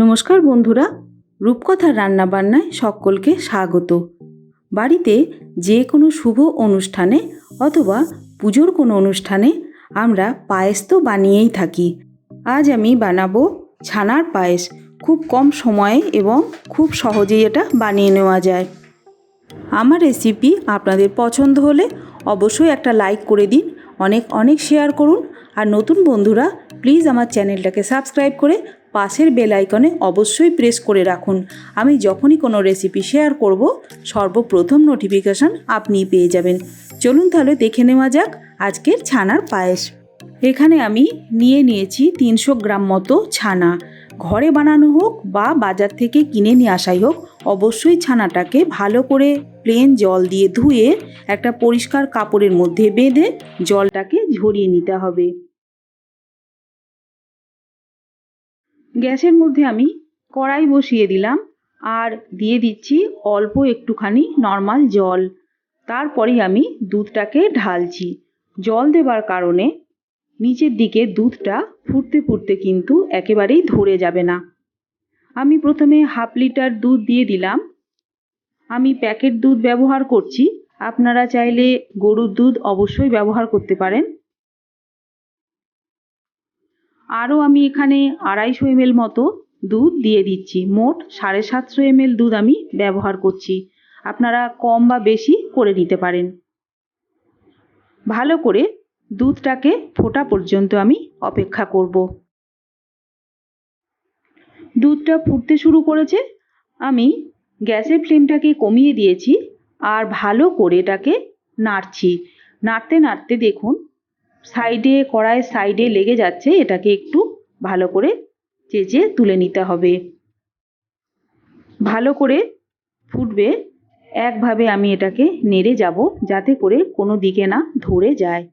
নমস্কার বন্ধুরা, রূপকথার রান্নাবান্নায় সকলকে স্বাগত। বাড়িতে যে কোনো শুভ অনুষ্ঠানে অথবা পুজোর কোনো অনুষ্ঠানে আমরা পায়েস তো বানিয়েই থাকি। আজ আমি বানাবো ছানার পায়েস। খুব কম সময়ে এবং খুব সহজেই এটা বানিয়ে নেওয়া যায়। আমার রেসিপি আপনাদের পছন্দ হলে অবশ্যই একটা লাইক করে দিন, অনেক অনেক শেয়ার করুন। আর নতুন বন্ধুরা প্লিজ আমার চ্যানেলটাকে সাবস্ক্রাইব করে পাশের বেল আইকনে অবশ্যই প্রেস করে রাখুন। আমি যখনই কোনো রেসিপি শেয়ার করব, সর্বপ্রথম নোটিফিকেশান আপনি পেয়ে যাবেন। চলুন তাহলে দেখে নেওয়া যাক আজকের ছানার পায়েস। এখানে আমি নিয়ে নিয়েছি তিনশো গ্রাম মতো ছানা। ঘরে বানানো হোক বা বাজার থেকে কিনে নিয়ে আসাই হোক, অবশ্যই ছানাটাকে ভালো করে প্লেন জল দিয়ে ধুয়ে একটা পরিষ্কার কাপড়ের মধ্যে বেঁধে জলটাকে ঝরিয়ে নিতে হবে। গ্যাসের মধ্যে আমি কড়াই বসিয়ে দিলাম আর দিয়ে দিচ্ছি অল্প একটুখানি নর্মাল জল। তারপরেই আমি দুধটাকে ঢালছি। জল দেবার কারণে নিচের দিকে দুধটা ফুটতে ফুটতে কিন্তু একেবারেই ধরে যাবে না। আমি প্রথমে হাফ লিটার দুধ দিয়ে দিলাম। আমি প্যাকেট দুধ ব্যবহার করছি। আপনারা চাইলে গরুর দুধ অবশ্যই ব্যবহার করতে পারেন। আরও আমি এখানে আড়াইশো এমএল মতো দুধ দিয়ে দিচ্ছি। মোট সাড়ে সাতশো এমএল দুধ আমি ব্যবহার করছি। আপনারা কম বা বেশি করে নিতে পারেন। ভালো করে দুধটাকে ফোটা পর্যন্ত আমি অপেক্ষা করব। দুধটা ফুটতে শুরু করেছে। আমি গ্যাসের ফ্লেমটাকে কমিয়ে দিয়েছি আর ভালো করে এটাকে নাড়ছি। নাড়তে নাড়তে দেখুন সাইডে কড়াইয়ের সাইডে লেগে যাচ্ছে, এটাকে একটু ভালো করে চেঁচে তুলে নিতে হবে। ভালো করে ফুটবে, একভাবে আমি এটাকে নেড়ে যাব যাতে করে কোনো দিকে না ধরে যায়।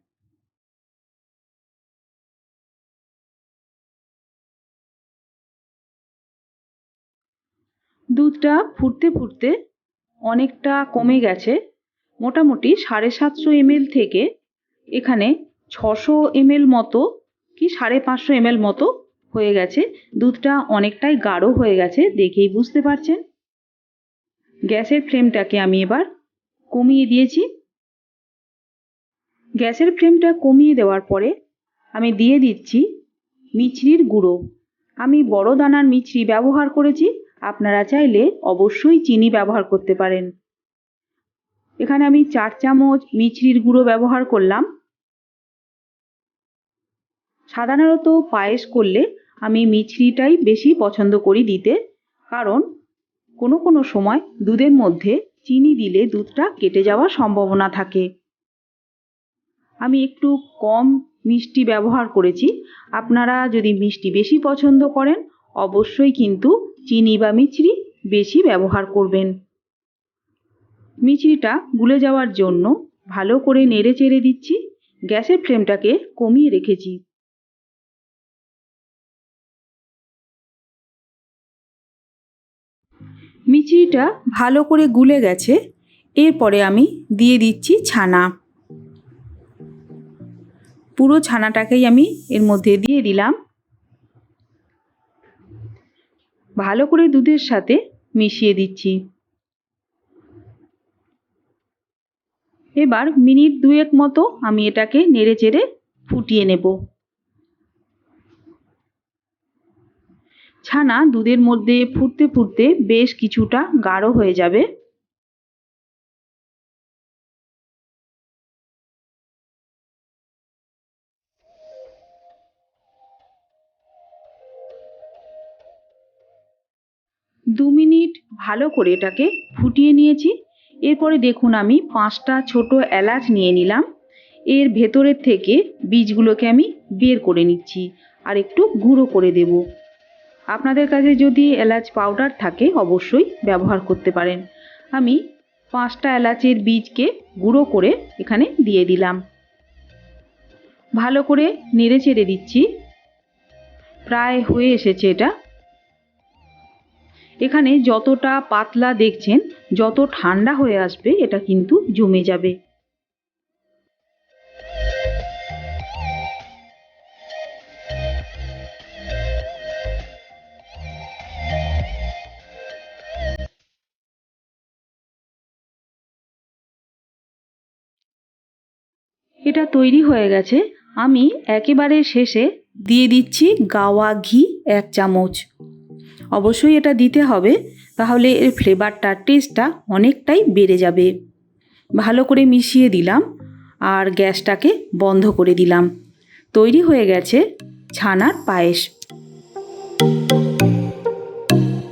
দুধটা ফুটতে ফুটতে অনেকটা কমে গেছে, মোটামুটি সাড়ে সাতশো এমএল থেকে এখানে ছশো এমএল মতো কি সাড়ে পাঁচশো এমএল মতো হয়ে গেছে। দুধটা অনেকটাই গাঢ় হয়ে গেছে, দেখেই বুঝতে পারছেন? গ্যাসের ফ্লেমটাকে আমি এবার কমিয়ে দিয়েছি। গ্যাসের ফ্লেমটা কমিয়ে দেওয়ার পরে আমি দিয়ে দিচ্ছি মিছরির গুঁড়ো। আমি বড় দানার মিছরি ব্যবহার করেছি, আপনারা চাইলে অবশ্যই চিনি ব্যবহার করতে পারেন। এখানে আমি চার চামচ মিছরির গুঁড়ো ব্যবহার করলাম। সাধারণত পায়েস করলে আমি মিছরিটাই বেশি পছন্দ করি দিতে, কারণ কোনো কোনো সময় দুধের মধ্যে চিনি দিলে দুধটা কেটে যাওয়ার সম্ভাবনা থাকে। আমি একটু কম মিষ্টি ব্যবহার করেছি। আপনারা যদি মিষ্টি বেশি পছন্দ করেন, অবশ্যই কিন্তু চিনি বা মিছরি বেশি ব্যবহার করবেন। মিছরিটা গুলে যাওয়ার জন্য ভালো করে নেড়ে চেড়ে দিচ্ছি। গ্যাসের ফ্লেমটাকে কমিয়ে রেখেছি। মিচড়িটা ভালো করে গুলে গেছে, এরপরে আমি দিয়ে দিচ্ছি ছানা। পুরো ছানাটাকেই আমি এর মধ্যে দিয়ে দিলাম। ভালো করে দুধের সাথে মিশিয়ে দিচ্ছি। এবার মিনিট দুয়েক মতো আমি এটাকে নেড়ে চেড়ে ফুটিয়ে নেব। ছানা দুধের মধ্যে ফুটতে ফুটতে বেশ কিছুটা গাঢ় হয়ে যাবে। দু মিনিট ভালো করে এটাকে ফুটিয়ে নিয়েছি। এরপরে দেখুন আমি পাঁচটা ছোট এলাচ নিয়ে নিলাম। এর ভেতরের থেকে বীজগুলোকে আমি বের করে নিচ্ছি আর একটু গুঁড়ো করে দেব। আপনাদের কাছে যদি এলাচ পাউডার থাকে, অবশ্যই ব্যবহার করতে পারেন। আমি পাঁচটা এলাচের বীজকে গুঁড়ো করে এখানে দিয়ে দিলাম। ভালো করে নেড়ে চেড়ে দিচ্ছি। প্রায় হয়ে এসেছে এটা। এখানে যতটা পাতলা দেখছেন, যত ঠান্ডা হয়ে আসবে, এটা কিন্তু জমে যাবে। এটা তৈরি হয়ে গেছে। আমি একেবারে শেষে দিয়ে দিচ্ছি গাওয়া ঘি এক চামচ। অবশ্যই এটা দিতে হবে, তাহলে এর ফ্লেভারটা টেস্টটা অনেকটাই বেড়ে যাবে। ভালো করে মিশিয়ে দিলাম আর গ্যাসটাকে বন্ধ করে দিলাম। তৈরি হয়ে গেছে ছানার পায়েস।